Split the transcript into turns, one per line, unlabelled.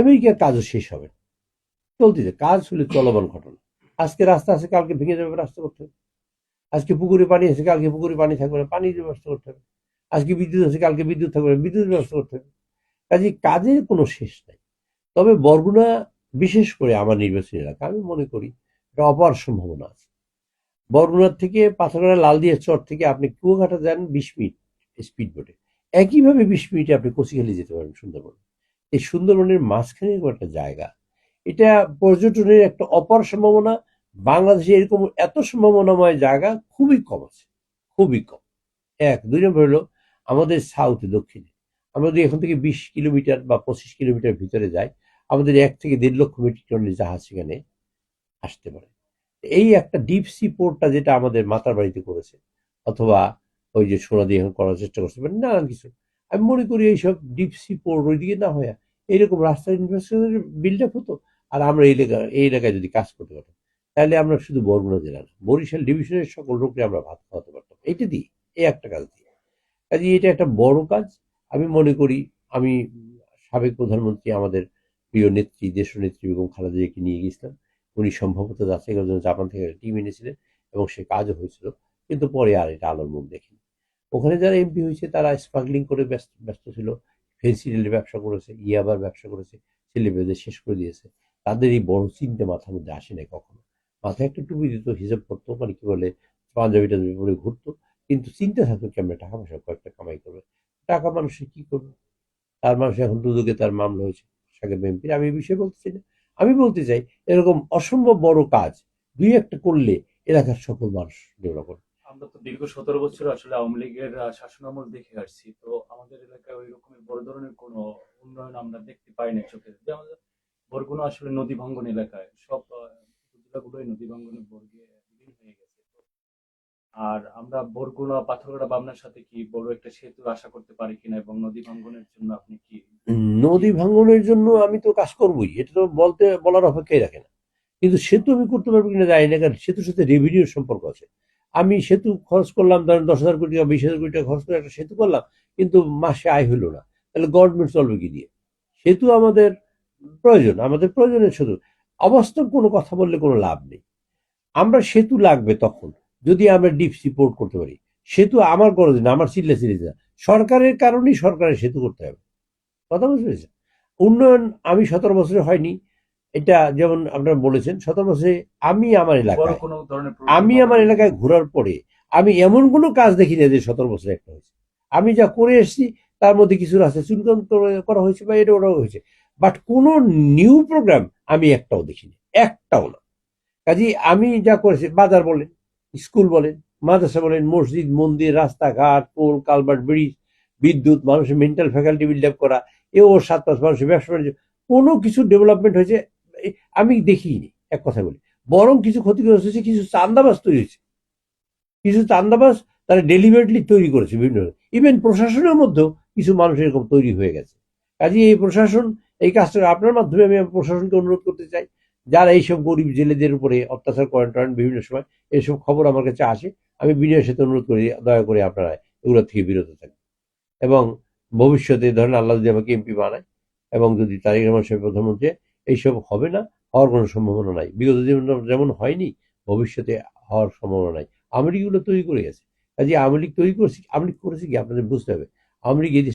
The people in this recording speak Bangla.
আমেরিকার কাজও শেষ হবে। চলতেছে কাজ হলে চলমান ঘটনা। আজকে রাস্তা আছে, কালকে ভেঙে যাবে রাস্তা করতে হবে। আজকে পুকুরে পানি আছে, কালকে পুকুরে পানি থাকবে না, পানির ব্যবস্থা করতে হবে। আজকে বিদ্যুৎ আছে, কালকে বিদ্যুৎ থাকবে না বিদ্যুৎ ব্যবস্থা করতে হবে। কাজে কাজের কোনো শেষ নাই। তবে বরগুনা, বিশেষ করে আমার নির্বাচনী এলাকা, আমি মনে করি এটা অপার সম্ভাবনা আছে। বরগুনার থেকে পাথরঘাটা, লালদিয়া চর থেকে আপনি কুয়াঘাটা যান বিশ মিনিট স্পিড বোটে একইভাবে বিশ মিনিটে আপনি কচিখালি যেতে পারেন সুন্দরবন। এই সুন্দরবনের মাঝখানে একটা জায়গা। এটা পর্যটনের একটা অপার সম্ভাবনা। বাংলাদেশে এরকম এত সম্ভাবনাময় জায়গা খুবই কম আছে, খুবই কম। এক, দুই নম্বর হলো আমাদের সাউথ দক্ষিণে। আমরা যদি এখান থেকে বিশ কিলোমিটার বা পঁচিশ কিলোমিটার ভিতরে যাই, আমাদের এক থেকে দেড় লক্ষ মেট্রিক টনের জাহাজ সেখানে আসতে পারে। এই একটা ডিপ সি পোর্টটা যেটা আমাদের মাতার বাড়িতে করেছে, অথবা ওই যে সোনা দিয়ে এখন করার চেষ্টা করছে মানে নানান কিছু। আমি মনে করি এইসব ডিপসি পোর্ট ওইদিকে না হয়ে এইরকম রাস্তার ইনফ্রাস্ট্রাকচার বিল্ড আপ হতো, আর আমরা এই এলাকা, এই এলাকায় যদি কাজ করতে পারতাম, তাহলে আমরা শুধু বরগুনা জেলা না, বরিশাল ডিভিশনের সকল লোককে আমরা ভাত খাওয়াতে পারতাম। এইটা দিয়ে, এই একটা কাজ দিয়ে। কাজে এটা একটা বড় কাজ। আমি মনে করি, আমি সাবেক প্রধানমন্ত্রী, আমাদের প্রিয় নেত্রী দেশ নেত্রী বেগম খালেদা জিয়াকে নিয়ে গেছিলাম উনি সম্ভবত যাচাই করার জন্য জাপান থেকে টিম এনেছিলেন এবং সে কাজও হয়েছিল, কিন্তু পরে আর এটা আলোর মুখ দেখেনি। ওখানে যারা এমপি হয়েছে, তারা স্মাগলিং করে ব্যস্ত ব্যস্ত ছিল। ফেন্সিডিলের ব্যবসা করেছে, ইয়াবার ব্যবসা করেছে ছেলেমেয়েদের শেষ করে দিয়েছে। তাদের এই বড় চিন্তা মাথার মধ্যে আসে নাই কখনো। মাথায় একটা টুপি দিত, হিসাব করতো মানে কি বলে পাঞ্জাবি টাঞ্জাবি পরে ঘুরতো। কিন্তু চিন্তা থাকতো কেমন টাকা পয়সা কয়েকটা কামাই করবে। টাকা মানুষে কি করবে? তার মানুষ এখন দুদকে তার মামলা হয়েছে সাকিব এমপির আমি এই বিষয়ে বলতেছি না। আমি বলতে চাই, এরকম অসম্ভব বড় কাজ দুই একটা করলে এলাকার সকল মানুষ ডেভেলপ করবে
আমরা তো দীর্ঘ সতেরো বছর আসলে আওয়ামী লীগের শাসনামল দেখে আসছি। তো আমাদের এলাকায় ওই রকমের বড় ধরনের কোনো উন্নয়ন আমরা দেখতে পাই না চোখে। যে আমাদের বরগুনা আসলে নদী ভাঙ্গন এলাকায়। সব উপজেলাগুলোই নদী ভাঙ্গনের বর্গে বিলীন হয়ে গেছে। আর আমরা বরগুনা, পাথরঘাটা, বামনার সাথে কি বড় একটা সেতু আশা করতে পারি কিনা এবং নদী ভাঙ্গনের জন্য আপনি কি
নদী ভাঙনের জন্য আমি তো কাজ করবই। এটা তো বলতে, বলার অপেক্ষাই রাখে না। কিন্তু সেতু আমি করতে পারব কিনা জানি না, কারণ সেতুর সাথে রেভিনিউর সম্পর্ক আছে। আমি সেতু খরচ করলাম, ধরেন দশ হাজার কোটি টাকা বিশ হাজার কোটি টাকা খরচ করে একটা সেতু করলাম, কিন্তু মাসে আয় হলো না। তাহলে গভর্নমেন্ট চলবে কি দিয়ে? সেতু আমাদের প্রয়োজন, আমাদের প্রয়োজনের শুধু অবাস্তব কোনো কথা বললে কোনো লাভ নেই। আমরা সেতু লাগবে তখন, যদি আমরা ডিপ সি পোর্ট করতে পারি। সেতু আমার গরজ না, আমার চিল্লা চিল্লি না। সরকারের কারণেই সরকারের সেতু করতে হবে। কথা বুঝতে পেরেছেন? উন্নয়ন আমি সতেরো বছরে হয়নি এটা যেমন আপনারা বলেছেন বছরে আমি আমার এলাকায় আমি আমার এলাকায় ঘোরার পরে আমি এমন কোনো কাজ দেখি না যে সতেরো বছরে একটা হয়েছে। আমি যা করে এসেছি তার মধ্যে কিছু আছে চুনকাম করা হয়েছে বা এটা ওটাও হয়েছে। বাট কোনো নিউ প্রোগ্রাম আমি একটাও দেখিনি একটাও না। কাজে আমি যা করেছি বাজার বলেন স্কুল বলেন মাদ্রাসা বলেন মসজিদ মন্দির রাস্তাঘাট পোল কালভার্ট ব্রিজ বিদ্যুৎ মানুষের মেন্টাল ফ্যাকাল্টি বিল্ড আপ করা এ ও সাত পাঁচ মানুষের ব্যবসা বাণিজ্য কোনো কিছু ডেভেলপমেন্ট হয়েছে আমি দেখিনি, এক কথা বলি। বরং কিছু ক্ষতিগ্রস্ত হয়েছে, কিছু চান্দাবাজ তৈরি হয়েছে। কিছু চান্দাবাজ তারা ডেলিভারেটলি তৈরি করেছে বিভিন্ন ইভেন প্রশাসনের মধ্যেও কিছু মানুষ এরকম তৈরি হয়ে গেছে। কাজে এই প্রশাসন, এই কাজটা আপনার মাধ্যমে আমি প্রশাসনকে অনুরোধ করতে চাই। যারা এইসব গরিব জেলেদের উপরে অত্যাচার করেন টরেন বিভিন্ন সময় এইসব খবর আমার কাছে আসে। আমি বিনয়ের সাথে অনুরোধ করি, দয়া করে আপনারা এগুলো থেকে বিরত থাকবেন এবং ভবিষ্যতে ধরেন আল্লাহ যদি আমাকে এমপি বানায়, এবং যদি তারেক রহমান সাহেব প্রধানমন্ত্রী এইসব হবে না, হওয়ার কোনো সম্ভাবনা নাই। বিগত জীবন যেমন হয়নি, ভবিষ্যতে হওয়ার সম্ভাবনা নাই। আমলিগুলো তৈরি করে গেছে। কাজে আমলিগ তৈরি করেছি আমলিগ করেছি কি? আপনাদের বুঝতে হবে। আমলিগ লীগ এই